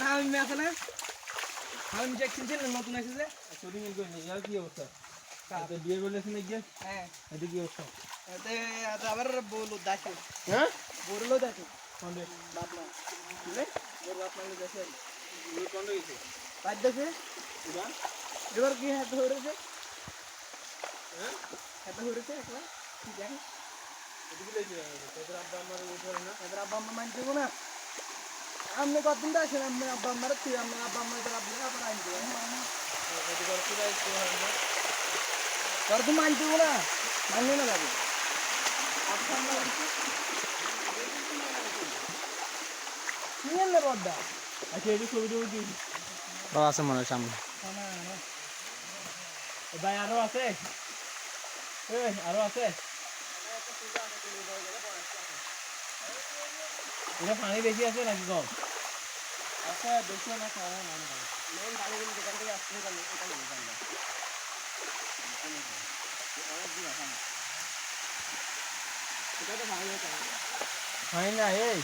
শামিম আছে না শামিম চেক চিনছেন নতুন এসেছে? এর কই ইয়ার কি অবস্থা? তো বিয়ে করলেছেন গিয়ে হ্যাঁ। এটা কি অবস্থা? এতে আবার বলো দেখে। হ্যাঁ? বলল দেখে। কোনটা? বাপ না বুঝলে বাপ মানে দেখে। কোনটা গেছে দেখে। এটা? এবার কি হাতে ধরেছে? হ্যাঁ? হাতে ধরেছে একলা কি দেখে? এদিকে লেগে তোদের আব্বা আমার উপরে না? এবার আব্বা আম্মা মানতে না? আপনি কতদিন তো আসেন? আপনি আব্বা আম্মার তুই আপনি আব্বা আম্মা তোর আপনি আবার আনতে এদিকে আর কোথায় একটু না। তোর তো মানতে না মানলে না যাবে আচ্ছা আমরা আছে মনে হয় সামনে। ভাই আরও আছে? আরও আছে? এটা পানি বেশি আছে নাকি কম? আচ্ছা বেশি না খাওয়া না মেন বাড়িগুলো যেখান থেকে আসছে তাহলে এটা নিয়ে যান এটা তো ভালো হয় না এই।